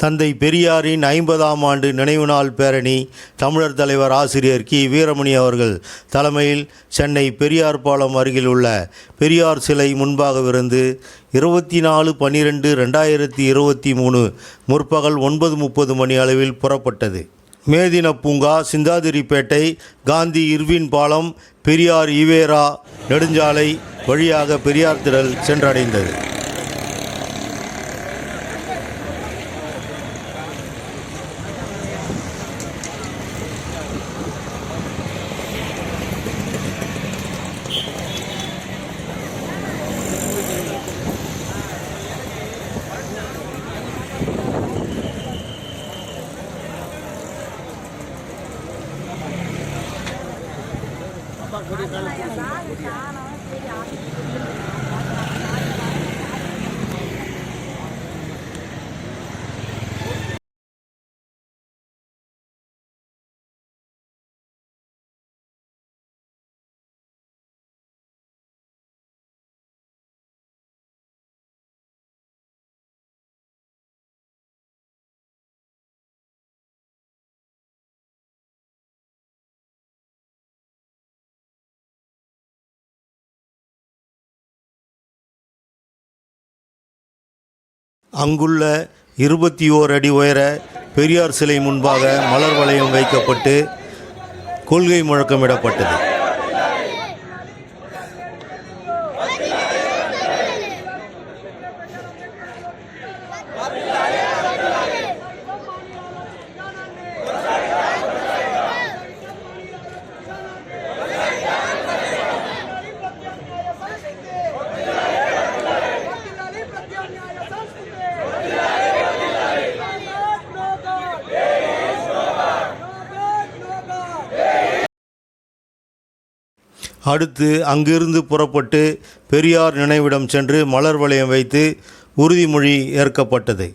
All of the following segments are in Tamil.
தந்தை பெரியாரின் ஐம்பதாம் ஆண்டு நினைவு நாள் பேரணி தமிழர் தலைவர் ஆசிரியர் கி. வீரமணி அவர்கள் தலைமையில் சென்னை பெரியார் பாலம் அருகில் உள்ள பெரியார் சிலை முன்பாகவிருந்து இருபத்தி நாலு பன்னிரெண்டு ரெண்டாயிரத்தி இருபத்தி மூணு முற்பகல் ஒன்பது முப்பது மணி அளவில் புறப்பட்டது. மேதின பூங்கா சிந்தாதிரிப்பேட்டை காந்தி இர்வின் பாலம் பெரியார் ஈவேரா நெடுஞ்சாலை வழியாக பெரியார் திடல் சென்றடைந்தது. 啥子呀？啥？啥？那谁呀？அங்குள்ள இருபத்தி ஓர் அடி உயர பெரியார் சிலை முன்பாக மலர் வளையம் வைக்கப்பட்டு கொள்கை முழக்கமிடப்பட்டது. அடுத்து அங்கிருந்து புறப்பட்டு பெரியார் நினைவிடம் சென்று மலர் வளையம் வைத்து உறுதிமொழி ஏற்கப்பட்டது.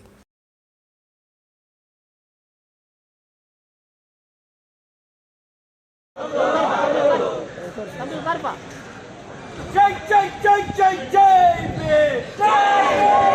ஜெய் ஜெய் ஜெய் ஜெய் ஜெய் ஜெய்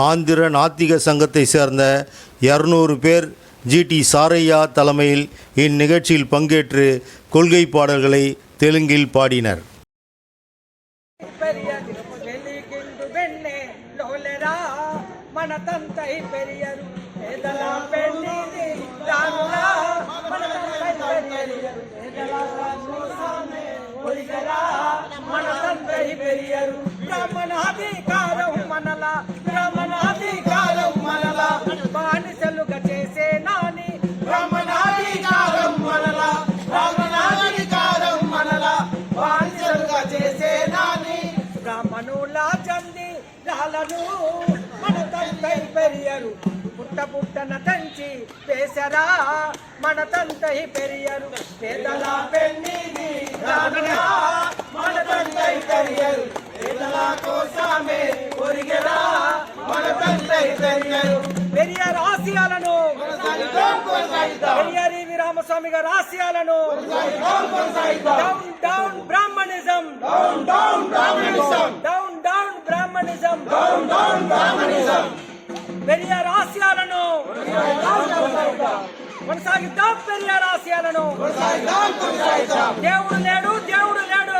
ஆந்திர நாத்திக சங்கத்தை சேர்ந்த இரநூறு பேர் ஜிடி சாரையா தலைமையில் இந்நிகழ்ச்சியில் பங்கேற்று கொள்கை பாடல்களை தெலுங்கில் பாடினர் పెరియరు వెలిగిండు వెన్నె లోలెరా మన తంతై పెరియరు పేదల పెరియరు. పుట్ట పుట్టన తంచి వేసరా మన తంతై పెరియరు. పేదల పెన్నిది మన తంతై పెరియరు. పేదల కోసమే ఒరిగరా? మన తంతై పెరియరు. పెరియార్ ఆశయాలను. పెరియారి రామస్వామి గారి ఆశయాలను down down Brahminism down down Brahminism down down Brahminism down down Brahminism Periyar ఆశయాలను కొనసాగిద్దాం పెరియార్ ఆశయాలను దేవుడు లేడు దేవుడు లేడు.